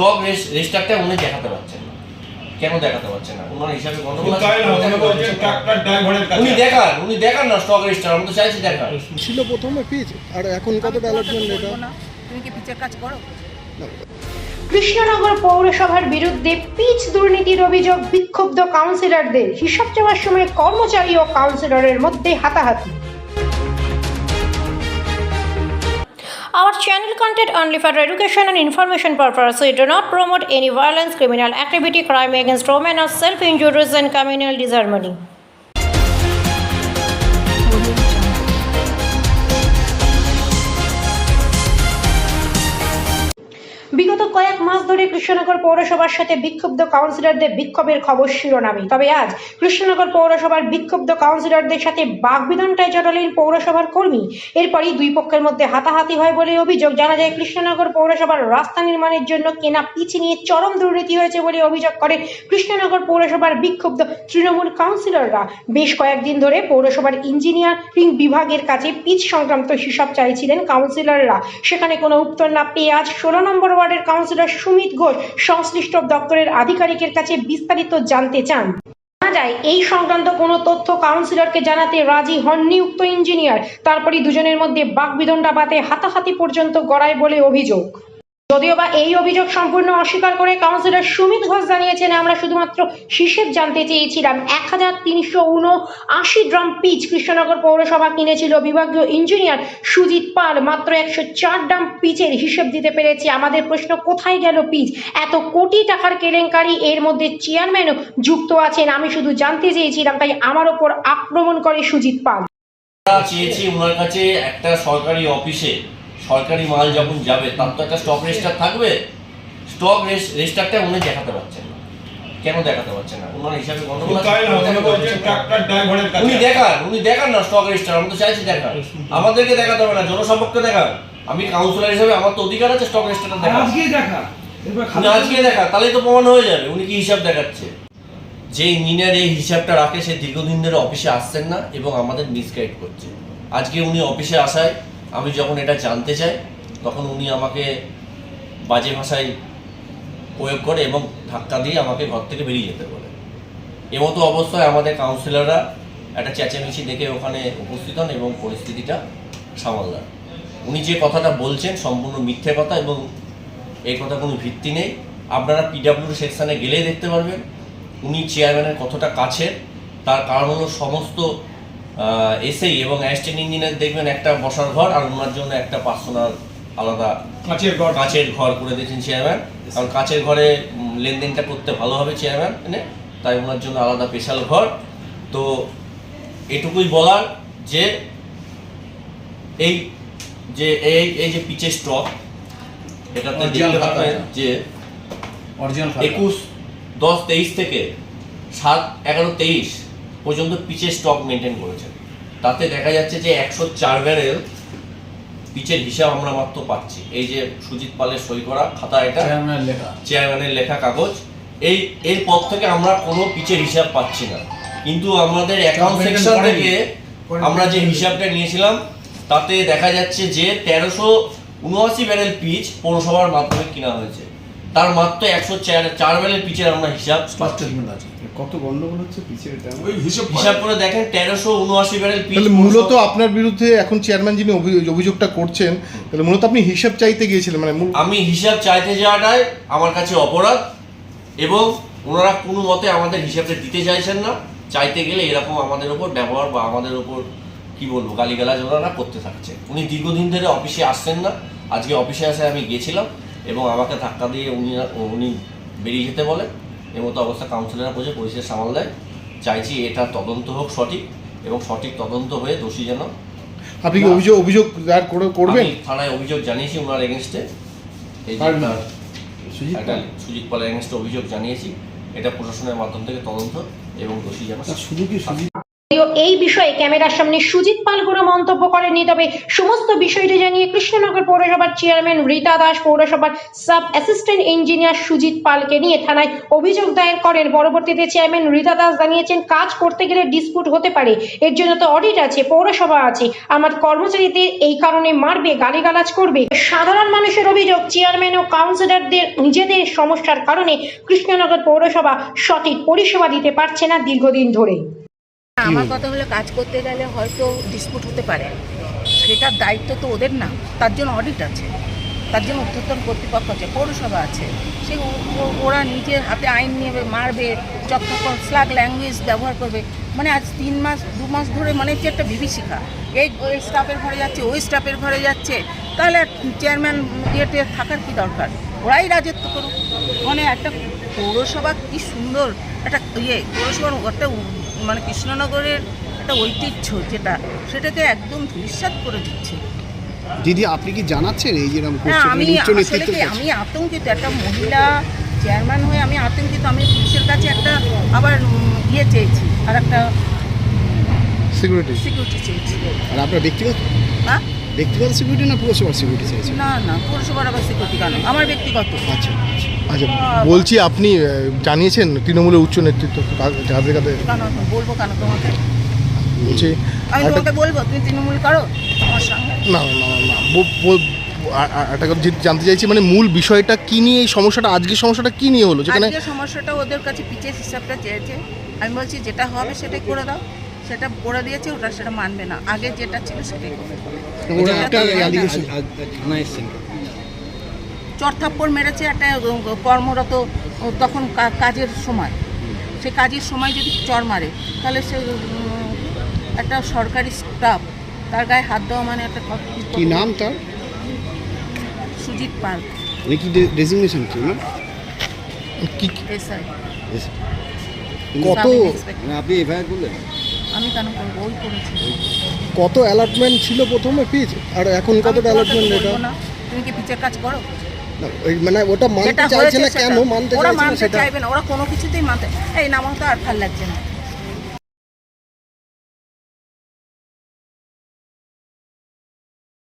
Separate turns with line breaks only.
Stock রেজিস্টারটা উনি দেখাতে পারছেন না। কেন দেখাতে পারছেন না? ওনার হিসাবে গন্ডগোল আছে,
তাই না
উনি
উনি বলছেন ট্রাক্টর ড্রাইভারের কাছে
উনি দেখান উনি দেখান না স্টক রেজিস্টার আমি তো চাইছি দেখান
ছিল প্রথমে পিচ আর এখন কতটা
আমি তোমাকে
অ্যালটমেন্ট
তো
এটা?
তুমি কি পিচের কাজ করো?
কৃষ্ণনগর পৌরসভার বিরুদ্ধে পিচ দুর্নীতির অভিযোগ বিক্ষুব্ধ কাউন্সিলরদের হিসাব চাওয়ার সময় কর্মচারী ও কাউন্সিলরের মধ্যে হাতাহাতি। Our channel content only for education and information purpose. We do not promote any violence, criminal activity, crime against women, or self-injuries and communal disharmony. কয়েক মাস ধরে কৃষ্ণনগর পৌরসভার সাথে বিক্ষুব্ধ কাউন্সিলরদের বিক্ষোভের খবর শিরোনামে। তবে আজ কৃষ্ণনগর পৌরসভার বিক্ষুব্ধ কাউন্সিলরদের সাথে বাগবিদনটায় জড়ালেন পৌরসভার কর্মী। এরপরই দুই পক্ষের মধ্যে হাতাহাতি হয় বলে অভিযোগ জানা যায় কৃষ্ণনগর পৌরসভার রাস্তা নির্মাণের জন্য কেনা পিচ নিয়ে চরম দুর্নীতি হয়েছে বলে অভিযোগ করে কৃষ্ণনগর পৌরসভার বিক্ষুব্ধ তৃণমূল কাউন্সিলররা। বেশ কয়েকদিন ধরে পৌরসভার ইঞ্জিনিয়ারিং বিভাগের কাছে পিচ সংক্রান্ত হিসাব চাইছিলেন কাউন্সিলররা। সেখানে কোনো উত্তর না পেয়ে আজ ষোলো নম্বর ওয়ার্ডের কাউন্সিলর সুমিত ঘোষ সংশ্লিষ্ট দপ্তরের আধিকারিকের কাছে বিস্তারিত জানতে চান। যায়, এই সংক্রান্ত কোনো তথ্য কাউন্সিলরকে জানাতে রাজি হন উক্ত ইঞ্জিনিয়ার। তারপরই দুজনের মধ্যে বাকবিদণ্ডা বাতে হাতাহাতি পর্যন্ত গড়ায় বলে অভিযোগ। যদিও বা এই অভিযোগ সম্পূর্ণ অস্বীকার করে কাউন্সিলর সুমিত ঘোষ জানিয়েছেন, আমরা শুধুমাত্র হিসেব জানতে চেয়েছিলাম। এক হাজার তিনশো উনআশি ড্রাম পিচ কৃষ্ণনগর পৌরসভা কিনেছিল বিভাগীয় ইঞ্জিনিয়ার সুজিত পাল। মাত্র একশো চার ড্রাম পিচের হিসেব দিতে পেরেছে। আমাদের প্রশ্ন, কোথায় গেল পিচ? এত কোটি টাকার কেলেঙ্কারি, এর মধ্যে চেয়ারম্যানও যুক্ত আছেন, আমি শুধু জানতে চেয়েছিলাম, তাই আমার ওপর আক্রমণ করে সুজিত পাল।
চেয়েছি ওনার কাছে একটা সরকারি অফিসে সরকারি মাল যখন যাবে তার তো একটা স্টক রেজিস্টার থাকবে। স্টক রেজিস্টারটা উনি দেখাতে পারছেন না। কেন দেখাতে পারছেন না? ওনার হিসাবে গন্ডগোল উনি দেখান উনি দেখান না স্টক রেজিস্টার আমি তো চাইছি দেখান আমাদেরকে দেখাতে হবে না জনসম্পর্কে দেখান। আমি কাউন্সিলর হিসেবে আমার তো অধিকার আছে স্টক রেজিস্টারটা
দেখা। এবার
উনি আজকে দেখা তাহলেই তো প্রমাণ হয়ে যাবে। উনি কি হিসাব দেখাচ্ছে? যে ইঞ্জিনিয়ার এই হিসাবটা রাখে সে দীর্ঘদিন ধরে অফিসে আসছেন না এবং আমাদের মিসগাইড করছে। আজকে উনি অফিসে আসায় আমি যখন এটা জানতে চাই, তখন উনি আমাকে বাজে ভাষায় প্রয়োগ করে এবং ধাক্কা দিয়ে আমাকে ঘর থেকে বেরিয়ে যেতে বলে। এমতো অবস্থায় আমাদের কাউন্সিলররা একটা চেঁচামেচি দেখে ওখানে উপস্থিত হন এবং পরিস্থিতিটা সামাল দেন। উনি যে কথাটা বলছেন সম্পূর্ণ মিথ্যে কথা এবং এই কথা কোনো ভিত্তি নেই। আপনারা পিডাব্লিউ সেকশানে গেলেই দেখতে পারবেন। উনি চেয়ারম্যানের কতটা কাছের। তার কারণ হলো সমস্ত এসেই এবং অ্যাসিস্ট্যান্ট ইঞ্জিনিয়ার দেখবেন একটা বসার ঘর আর ওনার জন্য একটা পার্সোনাল আলাদা
কাঁচের ঘর।
কাঁচের ঘর করে দিয়েছেন চেয়ারম্যান কারণ কাঁচের ঘরে লেনদেনটা করতে ভালো হবে চেয়ারম্যান এনে তাই ওনার জন্য আলাদা স্পেশাল ঘর। তো এটুকুই বলার যে এই যে এই এই যে পিচের স্টক এটাতে দেখতে পাবেন। যে
অরিজিনাল
একুশ দশ তেইশ থেকে সাত এগারো তেইশ পর্যন্ত পিচের স্টক মেনটেন করেছেন। তাতে দেখা যাচ্ছে যে একশো চার ব্যারেল পিচের হিসাব আমরা মাত্র পাচ্ছি। এই যে সুজিত পালের সই করা খাতা এটা
চেয়ারম্যানের লেখা।
কাগজ এই এর পর থেকে আমরা কোনো পিচের হিসাব পাচ্ছি না। কিন্তু আমাদের অ্যাকাউন্ট সেকশন থেকে আমরা যে হিসাবটা নিয়েছিলাম তাতে দেখা যাচ্ছে যে তেরোশো উনআশি ব্যারেল পিচ পৌরসভার মাধ্যমে কিনা হয়েছে। তার মাত্র একশো চার চার ব্যারেল পিচের আমরা হিসাব
স্টেটমেন্ট আছে
কত গন্ডগোল হচ্ছে পিচের এটা?
ওই হিসাব
হিসাব করে দেখেন তেরোশো উনআশি ব্যারেল পিচ
তাহলে মূলত আপনার বিরুদ্ধে এখন চেয়ারম্যান যিনি অভি- অভিযোগটা করছেন তাহলে মূলত আপনি হিসাব চাইতে গিয়েছিলেন মানে
আমি হিসাব চাইতে যাওয়াটাই আমার কাছে অপরাধ এবং ওনারা কোনো মতে আমাদের হিসাবটা দিতে চাইছেন না। চাইতে গেলে এরকম আমাদের ওপর ব্যবহার বা আমাদের ওপর কি বলব গালিগালাজ ওনারা করতে থাকছে। উনি দীর্ঘদিন ধরে অফিসে আসছেন না। আজকে অফিসে আসে আমি গিয়েছিলাম এবং আমাকে ধাক্কা দিয়ে উনি উনি বেরিয়ে যেতে বলে এই মতো অবস্থা কাউন্সিলররা বসে পরিষেবা সামাল দেয়। চাইছি এটা তদন্ত হোক সঠিক এবং সঠিক তদন্ত হয়ে দোষী যেন
আপনি কি অভিযোগ অভিযোগ দায়ের করে করবেন?
থানায় অভিযোগ জানিয়েছি ওনার এগেনস্টে? সুজিত পালের এগেনস্টে অভিযোগ জানিয়েছি। এটা প্রশাসনের মাধ্যম থেকে তদন্ত এবং দোষী যেন
শুধু কি
এই বিষয়ে ক্যামেরার সামনে সুজিত পাল কোনো মন্তব্য করেননি, তবে সমস্ত বিষয়টি জানিয়ে কৃষ্ণনগর পৌরসভার চেয়ারম্যান রীতা দাস, পৌরসভার সাব অ্যাসিস্ট্যান্ট ইঞ্জিনিয়ার সুজিত পালকে নিয়ে থানায় অভিযোগ দায়ের করেন। পরবর্তীতে চেয়ারম্যান রীতা দাস জানিয়েছেন, কাজ করতে গেলে ডিসপুট হতে পারে, এর জন্য তো অডিট আছে, পৌরসভা আছে। আমার কর্মচারীদের এই কারণে মারবে, গালিগালাজ করবে। সাধারণ মানুষের অভিযোগ, চেয়ারম্যান ও কাউন্সিলরদের নিজেদের সমস্যার কারণে কৃষ্ণনগর পৌরসভা সঠিক পরিষেবা দিতে পারছে না দীর্ঘদিন ধরে।
আমার কথা হলো কাজ করতে গেলে হয়তো ডিসপুট হতে পারে। সেটার দায়িত্ব তো ওদের না তার জন্য অডিট আছে তার জন্য উত্তরতন কর্তৃপক্ষ আছে পৌরসভা আছে। সে ওরা নিজের হাতে আইন নেবে মারবে যতক্ষণ স্লাগ ল্যাঙ্গুয়েজ ব্যবহার করবে। মানে আজ তিন মাস দু মাস ধরে মনে হচ্ছে একটা বিভীষিকা। এই ওই স্টাফের ঘরে যাচ্ছে ওই স্টাফের ঘরে যাচ্ছে। তাহলে চেয়ারম্যান ইয়েতে থাকার কি দরকার? ওরাই রাজত্ব করুক। মানে একটা পৌরসভা কি সুন্দর একটা ইয়ে পৌরসভার একটা মানে কৃষ্ণনগরের একটা ঐতিহ্য যেটা সেটাকে একদম ধূলিসাৎ করে দিচ্ছে।
দিদি আপনি কি জানাচ্ছেন এই যেরকম
হ্যাঁ আমি আসলে? আমি আতঙ্কিত একটা মহিলা চেয়ারম্যান হয়ে আমি আতঙ্কিত আমি পুলিশের কাছে একটা আবার ইয়ে চেয়েছি আর একটা
সিকিউরিটি
সিকিউরিটি চেয়েছি।
আর আপনার ব্যক্তিগত?
হ্যাঁ?
ব্যক্তিগত সিকিউরিটি না পুরসভার সিকিউরিটি চাইছেন?
না না পৌরসভার আবার সিকিউরিটি কেন? আমার ব্যক্তিগত।
আচ্ছা আচ্ছা।
আচ্ছা বলছি আপনি আহ, জানিয়েছেন তৃণমূলের উচ্চ নেতৃত্ব কা- যাদের কাছে
কেন বলব কেন তোমাকে?
বলছি
আমি
একটা-
তোমাকে বলব তুমি তৃণমূল করো আমার সঙ্গে।
না না না, না ব- ব- আ- আ- একটা কথা যে- জানতে চাইছি মানে মূল বিষয়টা কি নিয়ে এই সমস্যাটা আজকের সমস্যাটা কি নিয়ে হলো? যেখানে
আজকে সমস্যাটা ওদের কাছে পিচের হিসাবটা চেয়েছে। আমি বলছি যেটা হবে সেটাই করে দাও। সেটা করে দিয়েছে ওটা সেটা মানবে না। আগে যেটা ছিল সেটাই চরথাপ্পড় মেরেছে একটা কর্মরত ও তখন কাজের সময়। সে কাজের সময় যদি চর মারে তাহলে সে একটা সরকারি স্টাফ তার গায়ে হাত দেওয়া মানে একটা
কি নাম তার?
সুজিত পাল
উনি কি ডেজিগনেশন কি না?
কি কি-
এসআই
কত?
আপনি এফআইআর করলেন? আমি কেন করব? ওই করেছি।
কত অ্যালার্টমেন্ট ছিল প্রথমে পিচ আর এখন কতটা এটা?
না। তুমি কি পিচের কাজ করো?
মানে ওটা মানতে চাইছে না কেন? মানতে চাইছে না
মানতে
সেটা?
চাইবে না। ওরা কোনো কিছুতেই মানতে এই নামও তো আর ভালো লাগছে না।